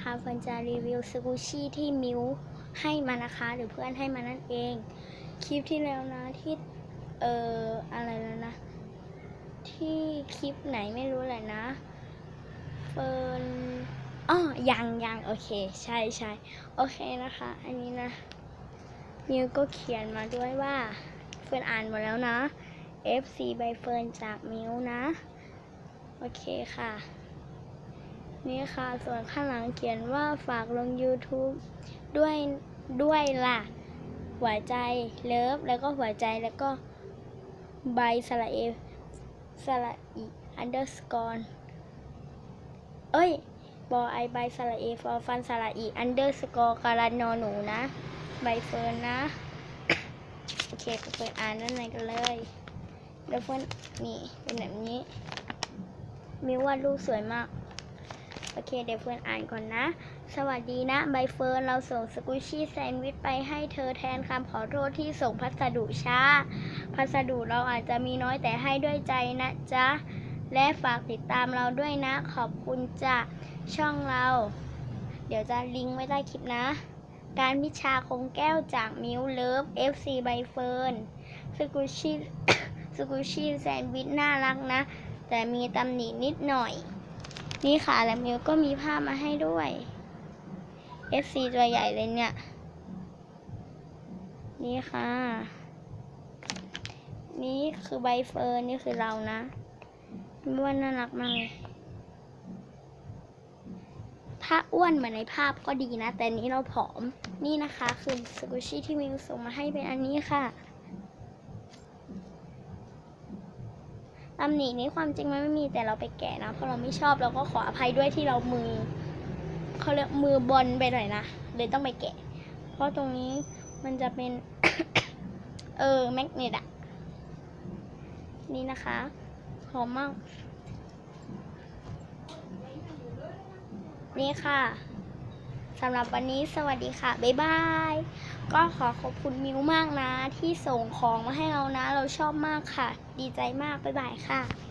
นะคะเฟิร์นจะรีวิวสกูชี่ที่มิวให้มานะคะ หรือเพื่อนให้มานั่นเอง คลิปที่แล้วนะที่เอ่ออะไรแล้วนะ ที่คลิปไหนไม่รู้แหละนะเฟิร์นอ๋อยังยังโอเค ใช่ใช่โอเคนะคะ อันนี้นะมิวก็เขียนมาด้วยว่าเฟิร์นอ่านหมดแล้วนะ FC ใบเฟิร์นจากมิวนะ โอเคค่ะ นี่ค่ะ ส่วนข้างหลังเขียนว่าฝากลง YouTube ด้วยด้วยล่ะ หัวใจเลิฟแล้วก็หัวใจแล้วก็ใบสระเอสระอีอันเดอร์สกอร์เอ้ยบอไอใบสระเอฟอฟันสระอีอันเดอร์สกอร์การันนอหนูนะ ใบเฟิร์นนะ โอเคไปเปิดอ่านด้านในกันเลยเดี๋ยวเฟิร์นนี่เป็นแบบนี้มิววาดรูปสวยมาก โอเค เดี๋ยวเฟิร์นอ่านก่อนนะ สวัสดีนะ ใบเฟิร์น เราส่งสกุชชี่แซนด์วิชไปให้เธอแทนคำขอโทษที่ส่งพัสดุช้า พัสดุเราอาจจะมีน้อยแต่ให้ด้วยใจนะจ๊ะ และฝากติดตามเราด้วยนะ ขอบคุณจ้ะ ช่องเรา เดี๋ยวจะลิงก์ไว้ใต้คลิปนะ การพิชาคงแก้วจากมิวเลิฟ FC ใบเฟิร์น สกุชชี่ สกุชชี่แซนด์วิชน่ารักนะ แต่มีตำหนินิดหน่อย นี่ค่ะและมิวก็มีภามาให้ด้วย FC ตัวใหญ่เลยเนี่ย นี่ค่ะ นี่คือใบเฟิร์นนี่คือเรานะมิวว่าน่ารักมากเลยถ้าอ้วนเหมือนในภาพก็ดีนะ แต่นี้เราผอม นี่นะคะ คือสกุชี่ที่มิวส่งมาให้เป็นอันนี้ค่ะ ตำหนินี้ความจริงมันไม่มีแต่เราไปแกะนะเพราะเราไม่ชอบเราก็ขออภัยด้วยที่เรามือเขาเรียกมือบอลไปหน่อยนะเลยต้องไปแกะ เพราะตรงนี้มันจะเป็น เออแมกเนตอะนี่นะคะหอมมาก นี่ค่ะ สำหรับวันนี้สวัสดีค่ะ บ๊ายบาย ก็ขอขอบคุณมิวมากนะ ที่ส่งของมาให้เรานะ เราชอบมากค่ะ ดีใจมาก บ๊ายบายค่ะ